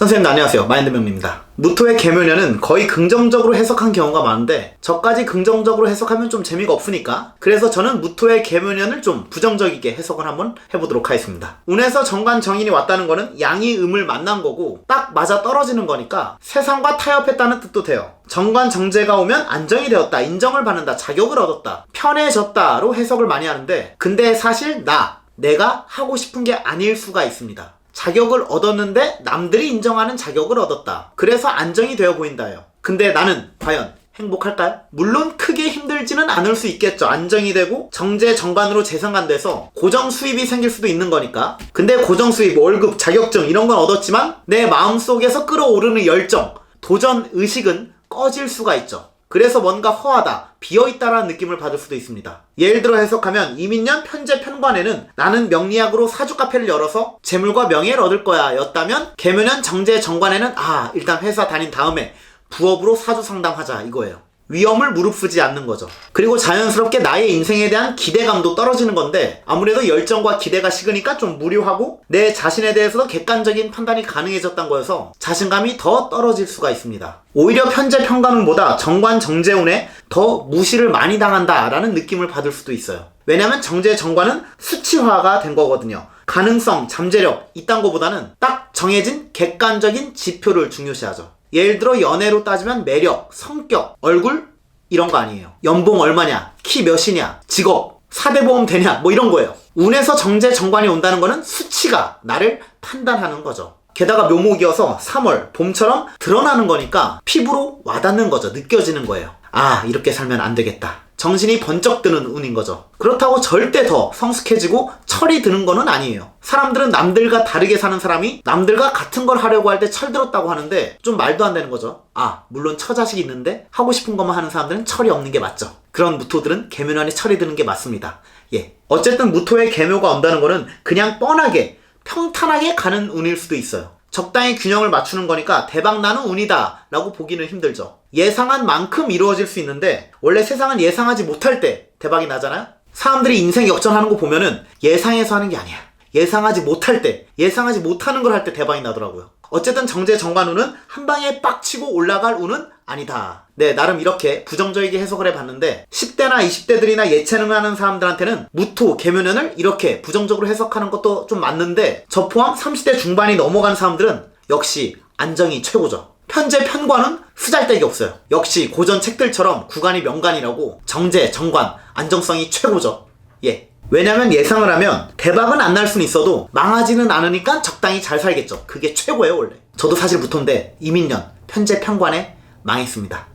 선생님 안녕하세요. 마인드명입니다. 무토의 계묘년은 거의 긍정적으로 해석한 경우가 많은데 저까지 긍정적으로 해석하면 좀 재미가 없으니까 그래서 저는 무토의 계묘년을 좀 부정적이게 해석을 한번 해보도록 하겠습니다. 운에서 정관 정인이 왔다는 거는 양이 음을 만난 거고 딱 맞아 떨어지는 거니까 세상과 타협했다는 뜻도 돼요. 정관 정제가 오면 안정이 되었다 인정을 받는다 자격을 얻었다 편해졌다로 해석을 많이 하는데 근데 사실 나 내가 하고 싶은 게 아닐 수가 있습니다 자격을 얻었는데 남들이 인정하는 자격을 얻었다. 그래서 안정이 되어 보인다요. 근데 나는 과연 행복할까요? 물론 크게 힘들지는 않을 수 있겠죠. 안정이 되고 정제 정관으로 재상관돼서 고정 수입이 생길 수도 있는 거니까. 근데 고정 수입, 월급, 자격증 이런 건 얻었지만 내 마음속에서 끌어오르는 열정, 도전 의식은 꺼질 수가 있죠. 그래서 뭔가 허하다, 비어있다라는 느낌을 받을 수도 있습니다. 예를 들어 해석하면 이민년 편제 편관에는 나는 명리학으로 사주 카페를 열어서 재물과 명예를 얻을 거야 였다면 개묘년 정제 정관에는 아 일단 회사 다닌 다음에 부업으로 사주 상담하자 이거예요. 위험을 무릅쓰지 않는 거죠. 그리고 자연스럽게 나의 인생에 대한 기대감도 떨어지는 건데 아무래도 열정과 기대가 식으니까 좀 무료하고 내 자신에 대해서도 객관적인 판단이 가능해졌던 거여서 자신감이 더 떨어질 수가 있습니다. 오히려 편제 평가운보다 정관 정제운에 더 무시를 많이 당한다라는 느낌을 받을 수도 있어요. 왜냐면 정제 정관은 수치화가 된 거거든요. 가능성, 잠재력 이딴 거보다는 딱 정해진 객관적인 지표를 중요시하죠. 예를 들어 연애로 따지면 매력, 성격, 얼굴 이런 거 아니에요. 연봉 얼마냐, 키 몇이냐, 직업, 사대보험 되냐 뭐 이런 거예요. 운에서 정제 정관이 온다는 거는 수치가 나를 판단하는 거죠. 게다가 묘목이어서 3월 봄처럼 드러나는 거니까 피부로 와닿는 거죠. 느껴지는 거예요. 아 이렇게 살면 안 되겠다. 정신이 번쩍 드는 운인 거죠. 그렇다고 절대 더 성숙해지고 철이 드는 거는 아니에요. 사람들은 남들과 다르게 사는 사람이 남들과 같은 걸 하려고 할 때 철들었다고 하는데 좀 말도 안 되는 거죠. 아, 물론 처자식이 있는데 하고 싶은 것만 하는 사람들은 철이 없는 게 맞죠. 그런 무토들은 계묘년에 철이 드는 게 맞습니다. 예. 어쨌든 무토의 계묘가 온다는 거는 그냥 뻔하게 평탄하게 가는 운일 수도 있어요. 적당히 균형을 맞추는 거니까 대박 나는 운이다 라고 보기는 힘들죠. 예상한 만큼 이루어질 수 있는데 원래 세상은 예상하지 못할 때 대박이 나잖아요? 사람들이 인생 역전하는 거 보면은 예상해서 하는 게 아니야. 예상하지 못할 때, 예상하지 못하는 걸 할 때 대박이 나더라고요. 어쨌든 정제 정관 운은 한 방에 빡 치고 올라갈 운은 아니다. 네, 나름 이렇게 부정적이게 해석을 해봤는데 10대나 20대들이나 예체능을 하는 사람들한테는 무토, 개묘년을 이렇게 부정적으로 해석하는 것도 좀 맞는데 저 포함 30대 중반이 넘어간 사람들은 역시 안정이 최고죠. 편제 편관은 쓰잘데기 없어요. 역시 고전 책들처럼 구간이 명관이라고 정제, 정관, 안정성이 최고죠. 예. 왜냐면 예상을 하면 대박은 안날 수는 있어도 망하지는 않으니까 적당히 잘 살겠죠. 그게 최고예요, 원래. 저도 사실 무토인데 이민년 편제 편관에 망했습니다.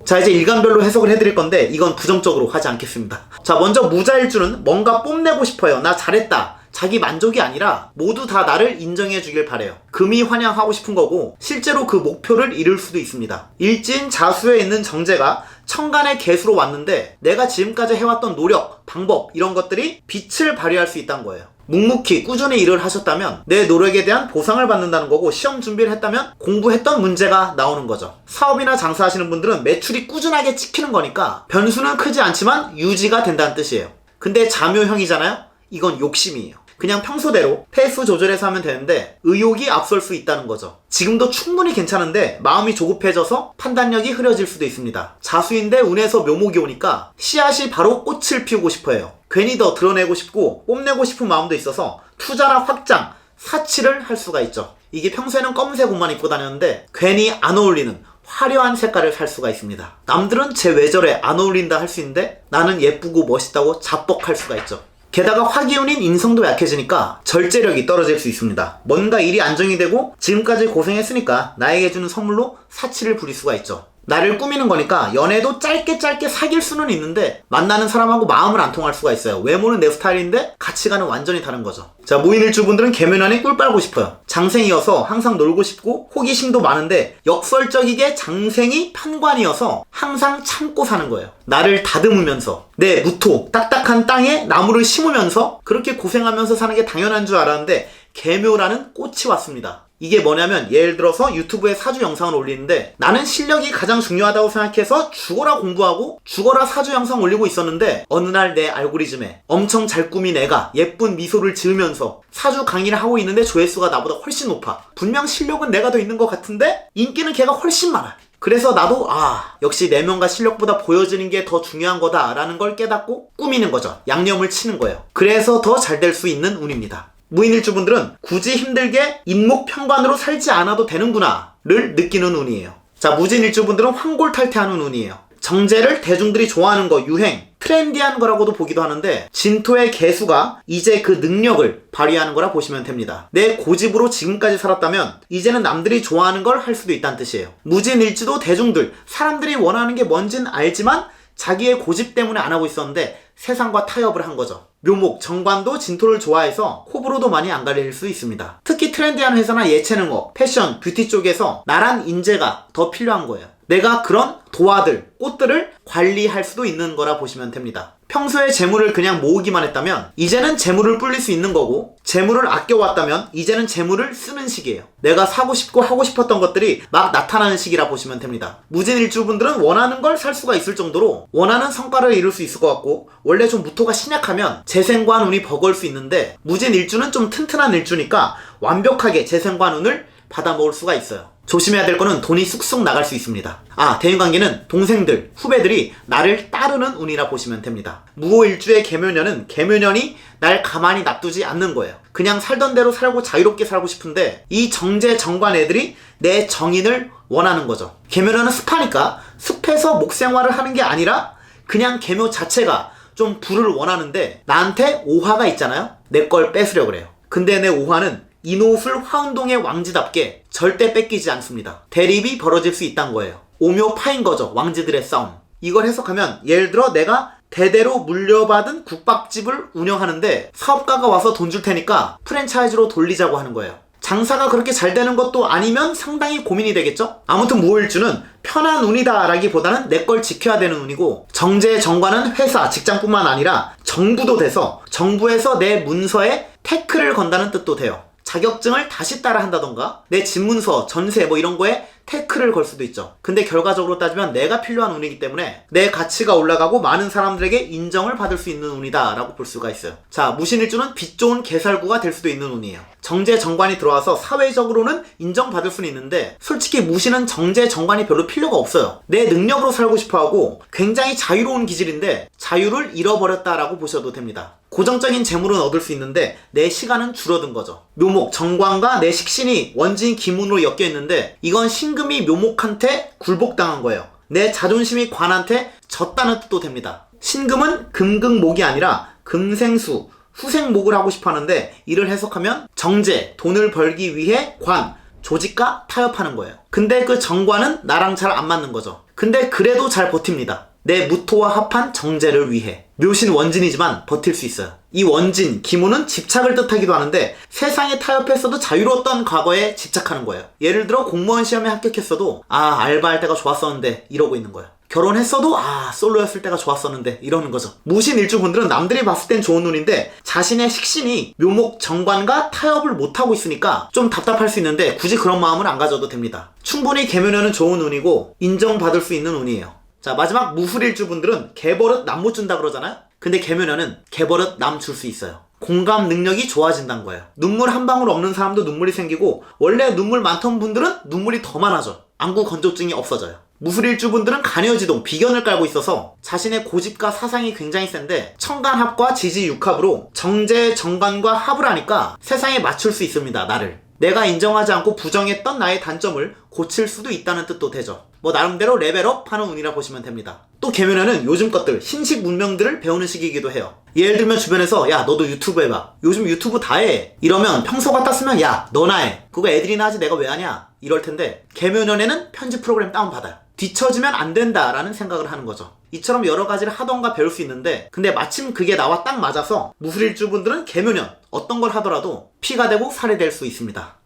예. 자, 이제 일간별로 해석을 해드릴 건데 이건 부정적으로 하지 않겠습니다. 자, 먼저 무자일주는 뭔가 뽐내고 싶어요. 나 잘했다. 자기 만족이 아니라 모두 다 나를 인정해 주길 바래요. 금이 환영하고 싶은 거고 실제로 그 목표를 이룰 수도 있습니다. 일진 자수에 있는 정제가 천간의 개수로 왔는데 내가 지금까지 해왔던 노력, 방법 이런 것들이 빛을 발휘할 수 있다는 거예요. 묵묵히 꾸준히 일을 하셨다면 내 노력에 대한 보상을 받는다는 거고 시험 준비를 했다면 공부했던 문제가 나오는 거죠. 사업이나 장사하시는 분들은 매출이 꾸준하게 찍히는 거니까 변수는 크지 않지만 유지가 된다는 뜻이에요. 근데 자묘형이잖아요? 이건 욕심이에요. 그냥 평소대로 페이스 조절해서 하면 되는데 의욕이 앞설 수 있다는 거죠. 지금도 충분히 괜찮은데 마음이 조급해져서 판단력이 흐려질 수도 있습니다. 자수인데 운에서 묘목이 오니까 씨앗이 바로 꽃을 피우고 싶어 해요. 괜히 더 드러내고 싶고 뽐내고 싶은 마음도 있어서 투자나 확장, 사치를 할 수가 있죠. 이게 평소에는 검은색 옷만 입고 다녔는데 괜히 안 어울리는 화려한 색깔을 살 수가 있습니다. 남들은 제 외절에 안 어울린다 할 수 있는데 나는 예쁘고 멋있다고 자뻑할 수가 있죠. 게다가 화기운인 인성도 약해지니까 절제력이 떨어질 수 있습니다. 뭔가 일이 안정이 되고 지금까지 고생했으니까 나에게 주는 선물로 사치를 부릴 수가 있죠. 나를 꾸미는 거니까 연애도 짧게 짧게 사귈 수는 있는데 만나는 사람하고 마음을 안 통할 수가 있어요. 외모는 내 스타일인데 가치관은 완전히 다른 거죠. 자, 무인일주분들은 개면안에 꿀 빨고 싶어요. 장생이어서 항상 놀고 싶고 호기심도 많은데 역설적이게 장생이 편관이어서 항상 참고 사는 거예요. 나를 다듬으면서 내 무토 딱딱한 땅에 나무를 심으면서 그렇게 고생하면서 사는 게 당연한 줄 알았는데 개묘라는 꽃이 왔습니다. 이게 뭐냐면 예를 들어서 유튜브에 사주 영상을 올리는데 나는 실력이 가장 중요하다고 생각해서 죽어라 공부하고 죽어라 사주 영상 올리고 있었는데 어느 날 내 알고리즘에 엄청 잘 꾸민 애가 예쁜 미소를 지으면서 사주 강의를 하고 있는데 조회수가 나보다 훨씬 높아. 분명 실력은 내가 더 있는 것 같은데 인기는 걔가 훨씬 많아. 그래서 나도 아 역시 내면과 실력보다 보여지는 게 더 중요한 거다라는 걸 깨닫고 꾸미는 거죠. 양념을 치는 거예요. 그래서 더 잘 될 수 있는 운입니다. 무인일주분들은 굳이 힘들게 인목평관으로 살지 않아도 되는구나를 느끼는 운이에요. 자 무진일주분들은 황골탈퇴하는 운이에요. 정제를 대중들이 좋아하는 거 유행 트렌디한 거라고도 보기도 하는데 진토의 개수가 이제 그 능력을 발휘하는 거라 보시면 됩니다. 내 고집으로 지금까지 살았다면 이제는 남들이 좋아하는 걸 할 수도 있다는 뜻이에요. 무진일주도 대중들 사람들이 원하는 게 뭔진 알지만 자기의 고집 때문에 안 하고 있었는데 세상과 타협을 한 거죠. 묘목, 정관도 진토를 좋아해서 호불호도 많이 안 갈릴 수 있습니다. 특히 트렌디한 회사나 예체능업, 패션, 뷰티 쪽에서 나란 인재가 더 필요한 거예요. 내가 그런 도화들, 꽃들을 관리할 수도 있는 거라 보시면 됩니다. 평소에 재물을 그냥 모으기만 했다면 이제는 재물을 불릴 수 있는 거고 재물을 아껴왔다면 이제는 재물을 쓰는 시기예요. 내가 사고 싶고 하고 싶었던 것들이 막 나타나는 시기라 보시면 됩니다. 무진일주분들은 원하는 걸 살 수가 있을 정도로 원하는 성과를 이룰 수 있을 것 같고 원래 좀 무토가 신약하면 재생관 운이 버거울 수 있는데 무진일주는 좀 튼튼한 일주니까 완벽하게 재생관 운을 받아 먹을 수가 있어요. 조심해야 될 거는 돈이 쑥쑥 나갈 수 있습니다. 아, 대인관계는 동생들, 후배들이 나를 따르는 운이라 보시면 됩니다. 무호일주의 개묘년은 개묘년이 날 가만히 놔두지 않는 거예요. 그냥 살던 대로 살고 자유롭게 살고 싶은데 이 정제 정관 애들이 내 정인을 원하는 거죠. 개묘년은 습하니까 숲에서 목생활을 하는 게 아니라 그냥 개묘 자체가 좀 불을 원하는데 나한테 오화가 있잖아요. 내 걸 뺏으려 그래요. 근데 내 오화는 이노술 화운동의 왕지답게 절대 뺏기지 않습니다. 대립이 벌어질 수 있다는 거예요. 오묘파인 거죠. 왕지들의 싸움. 이걸 해석하면 예를 들어 내가 대대로 물려받은 국밥집을 운영하는데 사업가가 와서 돈 줄 테니까 프랜차이즈로 돌리자고 하는 거예요. 장사가 그렇게 잘 되는 것도 아니면 상당히 고민이 되겠죠? 아무튼 무호일주는 편한 운이다라기보다는 내 걸 지켜야 되는 운이고 정제 정관은 회사, 직장뿐만 아니라 정부도 돼서 정부에서 내 문서에 태클을 건다는 뜻도 돼요. 자격증을 다시 따라 한다던가 내 집문서, 전세 뭐 이런 거에 태클을 걸 수도 있죠. 근데 결과적으로 따지면 내가 필요한 운이기 때문에 내 가치가 올라가고 많은 사람들에게 인정을 받을 수 있는 운이다라고 볼 수가 있어요. 자, 무신일주는 빛 좋은 개살구가 될 수도 있는 운이에요. 정제 정관이 들어와서 사회적으로는 인정받을 수는 있는데 솔직히 무신은 정제 정관이 별로 필요가 없어요. 내 능력으로 살고 싶어 하고 굉장히 자유로운 기질인데 자유를 잃어버렸다라고 보셔도 됩니다. 고정적인 재물은 얻을 수 있는데 내 시간은 줄어든 거죠. 묘목, 정관과 내 식신이 원진 기문으로 엮여 있는데 이건 신금이 묘목한테 굴복당한 거예요. 내 자존심이 관한테 졌다는 뜻도 됩니다. 신금은 금극목이 아니라 금생수, 후생목을 하고 싶어 하는데 이를 해석하면 정제, 돈을 벌기 위해 관, 조직과 타협하는 거예요. 근데 그 정관은 나랑 잘 안 맞는 거죠. 근데 그래도 잘 버팁니다. 내 무토와 합한 정제를 위해. 묘신 원진이지만 버틸 수 있어요. 이 원진, 기무는 집착을 뜻하기도 하는데 세상에 타협했어도 자유로웠던 과거에 집착하는 거예요. 예를 들어 공무원 시험에 합격했어도 아 알바할 때가 좋았었는데 이러고 있는 거예요. 결혼했어도 아 솔로였을 때가 좋았었는데 이러는 거죠. 무신 일주분들은 남들이 봤을 땐 좋은 운인데 자신의 식신이 묘목 정관과 타협을 못하고 있으니까 좀 답답할 수 있는데 굳이 그런 마음은 안 가져도 됩니다. 충분히 개면에는 좋은 운이고 인정받을 수 있는 운이에요. 자 마지막 무술일주 분들은 개버릇 남 못 준다 그러잖아요. 근데 개면에는 개버릇 남 줄 수 있어요. 공감 능력이 좋아진다는 거예요. 눈물 한 방울 없는 사람도 눈물이 생기고 원래 눈물 많던 분들은 눈물이 더 많아져. 안구 건조증이 없어져요. 무술일주 분들은 간여지동, 비견을 깔고 있어서 자신의 고집과 사상이 굉장히 센데 청간합과 지지육합으로 정제 정관과 합을 하니까 세상에 맞출 수 있습니다. 나를. 내가 인정하지 않고 부정했던 나의 단점을 고칠 수도 있다는 뜻도 되죠. 뭐 나름대로 레벨업 하는 운이라 보시면 됩니다. 또 개면에는 요즘 것들, 신식 문명들을 배우는 시기이기도 해요. 예를 들면 주변에서 야 너도 유튜브 해봐. 요즘 유튜브 다 해. 이러면 평소 같았으면 야 너나 해. 그거 애들이나 하지 내가 왜 하냐. 이럴 텐데 개면연에는 편집 프로그램 다운받아요. 뒤처지면 안 된다라는 생각을 하는 거죠. 이처럼 여러 가지를 하던가 배울 수 있는데 근데 마침 그게 나와 딱 맞아서 무술일주분들은 개묘년 어떤 걸 하더라도 피가 되고 살이 될 수 있습니다.